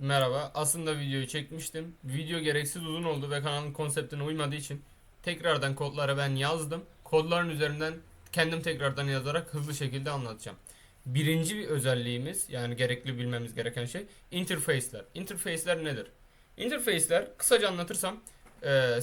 Merhaba. Aslında videoyu çekmiştim. Video gereksiz uzun oldu ve kanalın konseptine uymadığı için tekrardan kodları ben yazdım. Kodların üzerinden kendim tekrardan yazarak hızlı şekilde anlatacağım. Birinci bir özelliğimiz yani gerekli bilmemiz gereken şey interface'ler. Interface'ler nedir? Interface'ler kısaca anlatırsam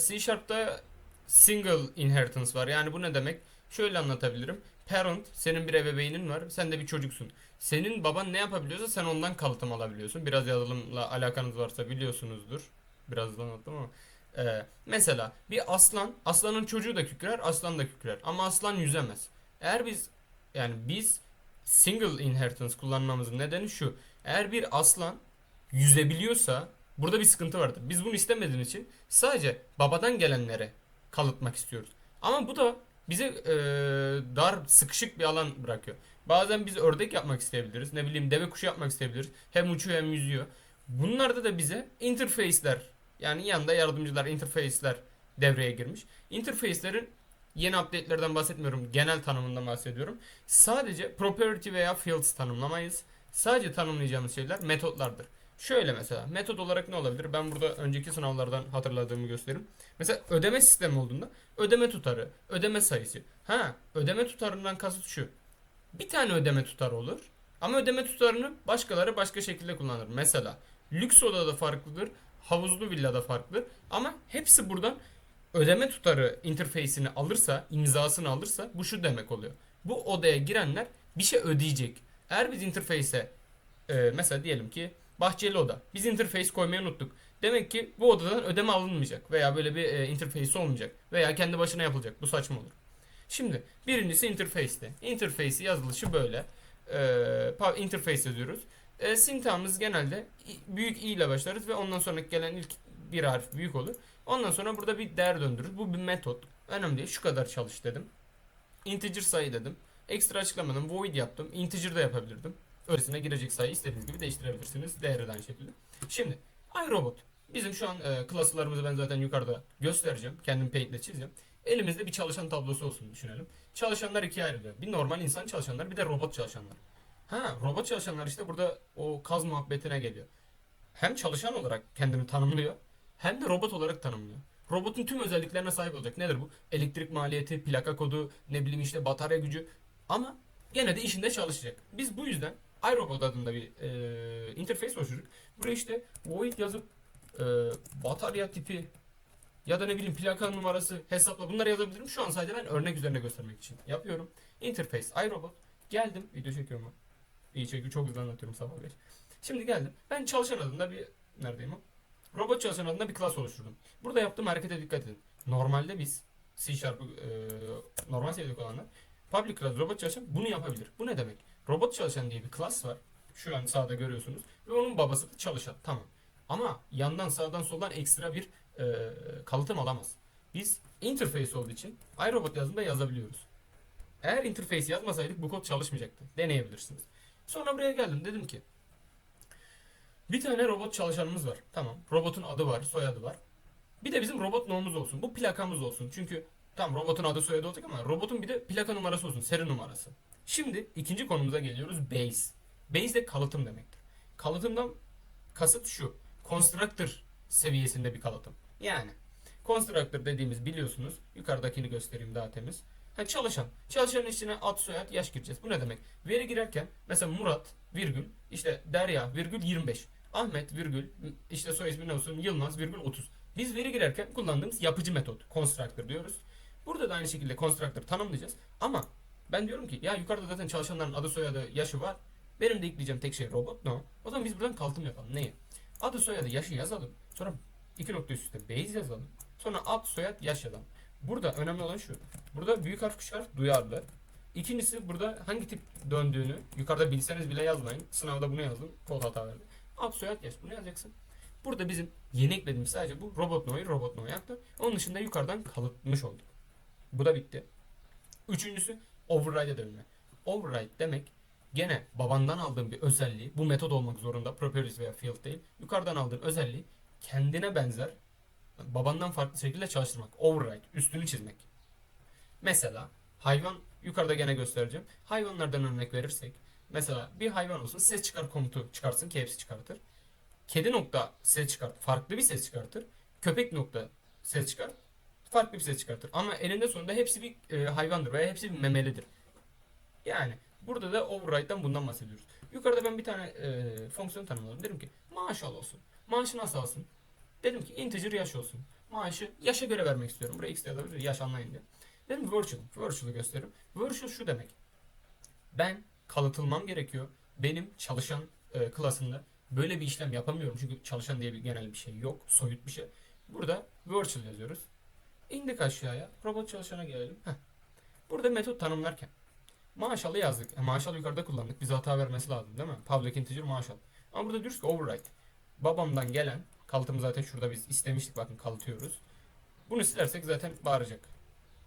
C Sharp'ta single inheritance var. Yani bu ne demek? Şöyle anlatabilirim. Parent, senin bir ebeveynin var. Sen de bir çocuksun. Senin baban ne yapabiliyorsa sen ondan kalıtım alabiliyorsun. Biraz yazılımla alakanız varsa biliyorsunuzdur. Biraz anlattım ama. Ee, mesela bir aslan, aslanın çocuğu da kükrer, aslan da kükrer. Ama aslan yüzemez. Eğer biz yani biz single inheritance kullanmamızın nedeni şu. Eğer bir aslan yüzebiliyorsa burada bir sıkıntı vardır. Biz bunu istemediğimiz için sadece babadan gelenlere kalıtmak istiyoruz. Ama bu da bize e, dar, sıkışık bir alan bırakıyor. Bazen biz ördek yapmak isteyebiliriz. Ne bileyim deve kuşu yapmak isteyebiliriz. Hem uçuyor hem yüzüyor. Bunlarda da bize interface'ler yani yanında yardımcılar, interface'ler devreye girmiş. Interface'lerin yeni update'lerden bahsetmiyorum. Genel tanımından bahsediyorum. Sadece property veya fields tanımlamayız. Sadece tanımlayacağımız şeyler metotlardır. Şöyle mesela metot olarak ne olabilir? Ben burada önceki sınavlardan hatırladığımı göstereyim. Mesela ödeme sistemi olduğunda ödeme tutarı, ödeme sayısı. Ha, ödeme tutarından kasıt şu. Bir tane ödeme tutarı olur. Ama ödeme tutarını başkaları başka şekilde kullanır. Mesela lüks odada farklıdır, havuzlu villada farklıdır. Ama hepsi buradan ödeme tutarı interface'ini alırsa, imzasını alırsa bu şu demek oluyor. Bu odaya girenler bir şey ödeyecek. Eğer biz interface'e e, mesela diyelim ki bahçeli oda. Biz interface koymayı unuttuk. Demek ki bu odadan ödeme alınmayacak veya böyle bir e, interface olmayacak veya kendi başına yapılacak. Bu saçma olur. Şimdi birincisi interface'te. Interface yazılışı böyle. Ee, interface yazıyoruz. E, syntax'ımız genelde büyük i ile başlarız ve ondan sonra gelen ilk bir harf büyük olur. Ondan sonra burada bir değer döndürürüz. Bu bir metot. Önemli değil. Şu kadar çalış dedim. Integer sayı dedim. Ekstra açıklamadım. Void yaptım. Integer de yapabilirdim. Öylesine girecek sayıyı istediğiniz gibi değiştirebilirsiniz. Değeri de şekilde. Şimdi iRobot. Bizim şu an e, klaslarımızı ben zaten yukarıda göstereceğim. Kendim paint'le çizeceğim. Elimizde bir çalışan tablosu olsun düşünelim. Çalışanlar ikiye ayrılıyor. Bir normal insan çalışanlar bir de robot çalışanlar. Ha robot çalışanlar işte burada o kaz muhabbetine geliyor. Hem çalışan olarak kendini tanımlıyor hem de robot olarak tanımlıyor. Robotun tüm özelliklerine sahip olacak. Nedir bu? Elektrik maliyeti, plaka kodu, ne bileyim işte batarya gücü. Ama gene de işinde çalışacak. Biz bu yüzden iRobot adında bir e, interface oluşturduk. Buraya işte void yazıp e, batarya tipi ya da ne bileyim plaka numarası hesapla bunları yazabilirim. Şu an sadece ben örnek üzerine göstermek için yapıyorum. Interface iRobot. Geldim. Video çekiyorum ben. İyi çekiyor. Çok hızlı anlatıyorum sabah 5. Şimdi geldim. Ben çalışan adında bir neredeyim o? Robot çalışan adında bir klas oluşturdum. Burada yaptığım harekete dikkat edin. Normalde biz C Sharp'ı e, normal seviyede olanlar public class robot çalışan bunu yapabilir. Bu ne demek? Robot çalışan diye bir klas var. Şu an sağda görüyorsunuz. Ve onun babası da çalışan. Tamam. Ama yandan sağdan soldan ekstra bir e, kalıtım alamaz. Biz interface olduğu için iRobot yazdığında yazabiliyoruz. Eğer interface yazmasaydık bu kod çalışmayacaktı. Deneyebilirsiniz. Sonra buraya geldim. Dedim ki bir tane robot çalışanımız var. Tamam. Robotun adı var, soyadı var. Bir de bizim robot nomuz olsun. Bu plakamız olsun. Çünkü tam robotun adı soyadı olacak ama robotun bir de plaka numarası olsun. Seri numarası. Şimdi ikinci konumuza geliyoruz. Base. Base de kalıtım demektir. Kalıtımdan kasıt şu. Constructor seviyesinde bir kalıtım. Yani constructor dediğimiz biliyorsunuz. Yukarıdakini göstereyim daha temiz. Ha, çalışan. Çalışanın içine ad, soyad, yaş gireceğiz. Bu ne demek? Veri girerken mesela Murat virgül işte Derya virgül 25. Ahmet virgül işte soy ismi ne olsun Yılmaz virgül 30. Biz veri girerken kullandığımız yapıcı metot constructor diyoruz. Burada da aynı şekilde constructor tanımlayacağız. Ama ben diyorum ki ya yukarıda zaten çalışanların adı soyadı yaşı var. Benim de ekleyeceğim tek şey robot. No. O zaman biz buradan kalıtım yapalım. Neyi? Adı soyadı yaşı yazalım. Sonra iki nokta üst üste base yazalım. Sonra ad soyad yaş yazalım. Burada önemli olan şu. Burada büyük harf küçük harf duyarlı. İkincisi burada hangi tip döndüğünü yukarıda bilseniz bile yazmayın. Sınavda bunu yazdım. Kod hata verdi. Ad soyad yaş. Bunu yazacaksın. Burada bizim yeni eklediğimiz sadece bu robot no'yu robot no yaptı. Onun dışında yukarıdan kalıtmış olduk. Bu da bitti. Üçüncüsü override edebilme. Override demek gene babandan aldığın bir özelliği bu metot olmak zorunda properties veya field değil. Yukarıdan aldığın özelliği kendine benzer babandan farklı şekilde çalıştırmak. Override. Üstünü çizmek. Mesela hayvan yukarıda gene göstereceğim. Hayvanlardan örnek verirsek mesela bir hayvan olsun ses çıkar komutu çıkarsın ki hepsi çıkartır. kedi nokta ses çıkart farklı bir ses çıkartır. Köpek nokta ses çıkart farklı bir ses çıkartır. Ama eninde sonunda hepsi bir e, hayvandır veya hepsi bir memelidir. Yani burada da override'dan bundan bahsediyoruz. Yukarıda ben bir tane e, fonksiyon tanımladım. Dedim ki maaş al olsun. Maaşı nasıl alsın? Dedim ki integer yaş olsun. Maaşı yaşa göre vermek istiyorum. Buraya x de yazabilir. Yaş anlayın diye. Dedim virtual. Virtual'ı gösteririm. Virtual şu demek. Ben kalıtılmam gerekiyor. Benim çalışan e, klasında böyle bir işlem yapamıyorum. Çünkü çalışan diye bir genel bir şey yok. Soyut bir şey. Burada virtual yazıyoruz. İndik aşağıya. Robot çalışana gelelim. Heh. Burada metot tanımlarken maaşalı yazdık. E, maaşalı yukarıda kullandık. Bize hata vermesi lazım değil mi? Public integer maaşal. Ama burada diyoruz ki override. Babamdan gelen kalıtımı zaten şurada biz istemiştik bakın kalıtıyoruz. Bunu silersek zaten bağıracak.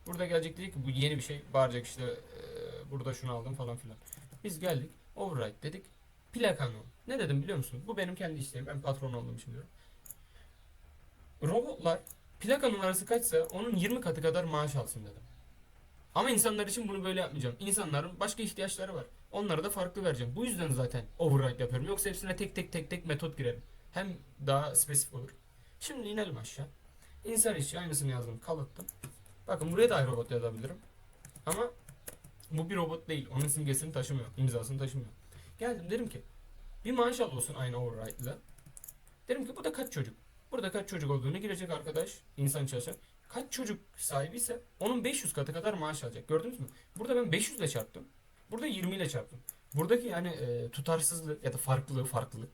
Burada gelecek diyecek ki bu yeni bir şey. Bağıracak işte e, burada şunu aldım falan filan. Biz geldik override dedik. Plakanı. Ne dedim biliyor musunuz? Bu benim kendi isteğim. Ben patron için diyorum. Robotlar plaka numarası kaçsa onun 20 katı kadar maaş alsın dedim. Ama insanlar için bunu böyle yapmayacağım. İnsanların başka ihtiyaçları var. Onlara da farklı vereceğim. Bu yüzden zaten override yapıyorum. Yoksa hepsine tek tek tek tek metot girerim. Hem daha spesifik olur. Şimdi inelim aşağı. İnsan işi aynısını yazdım. Kalıttım. Bakın buraya da ayrı robot yazabilirim. Ama bu bir robot değil. Onun simgesini taşımıyor. imzasını taşımıyor. Geldim dedim ki bir maaş al olsun aynı override ile. Dedim ki bu da kaç çocuk? Burada kaç çocuk olduğunu girecek arkadaş. insan çalışan. Kaç çocuk sahibi ise onun 500 katı kadar maaş alacak. Gördünüz mü? Burada ben 500 ile çarptım. Burada 20 ile çarptım. Buradaki yani e, tutarsızlık ya da farklılığı farklılık.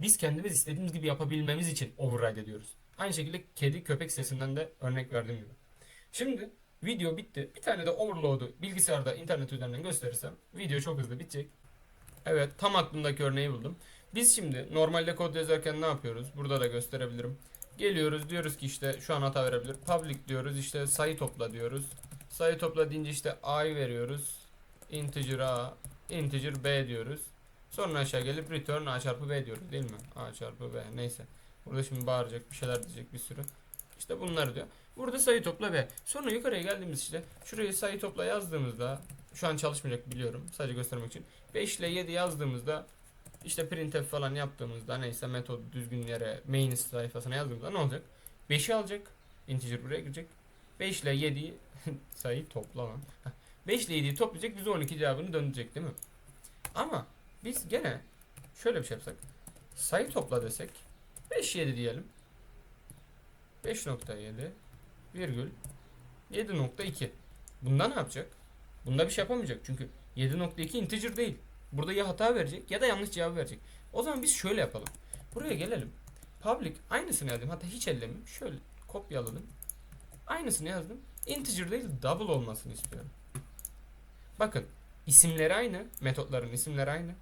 Biz kendimiz istediğimiz gibi yapabilmemiz için override ediyoruz. Aynı şekilde kedi köpek sesinden de örnek verdiğim gibi. Şimdi video bitti. Bir tane de overload'u bilgisayarda internet üzerinden gösterirsem video çok hızlı bitecek. Evet tam aklımdaki örneği buldum. Biz şimdi normalde kod yazarken ne yapıyoruz? Burada da gösterebilirim. Geliyoruz diyoruz ki işte şu an hata verebilir. Public diyoruz işte sayı topla diyoruz. Sayı topla deyince işte a'yı veriyoruz. Integer a, integer b diyoruz. Sonra aşağı gelip return a çarpı b diyoruz değil mi? a çarpı b neyse. Burada şimdi bağıracak bir şeyler diyecek bir sürü. İşte bunlar diyor. Burada sayı topla b. Sonra yukarıya geldiğimiz işte şuraya sayı topla yazdığımızda şu an çalışmayacak biliyorum. Sadece göstermek için. 5 ile 7 yazdığımızda işte printf falan yaptığımızda neyse metod düzgün yere main sayfasına yazdığımızda ne olacak? 5'i alacak. Integer buraya girecek. 5 ile 7'yi sayı topla lan. Heh. 5 ile 7'yi toplayacak bize 12 cevabını döndürecek değil mi? Ama biz gene şöyle bir şey yapsak. Sayı topla desek 5 7 diyelim. 5.7 virgül 7.2 Bunda ne yapacak? Bunda bir şey yapamayacak çünkü 7.2 integer değil. Burada ya hata verecek ya da yanlış cevap verecek. O zaman biz şöyle yapalım. Buraya gelelim. Public aynısını yazdım. Hatta hiç ellemeyeyim. Şöyle kopyaladım. Aynısını yazdım. Integer değil double olmasını istiyorum. Bakın isimleri aynı. Metotların isimleri aynı.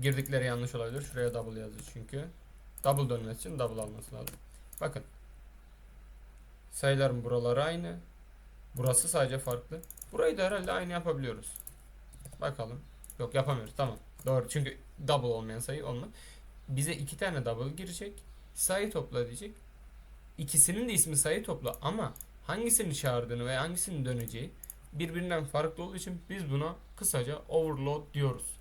Girdikleri yanlış olabilir. Şuraya double yazdı çünkü. Double dönmesi için double alması lazım. Bakın. Sayıların buraları aynı. Burası sadece farklı. Burayı da herhalde aynı yapabiliyoruz. Bakalım. Yok yapamıyoruz. Tamam. Doğru. Çünkü double olmayan sayı olmaz. Bize iki tane double girecek. Sayı topla diyecek. İkisinin de ismi sayı topla ama hangisini çağırdığını ve hangisinin döneceği birbirinden farklı olduğu için biz buna kısaca overload diyoruz.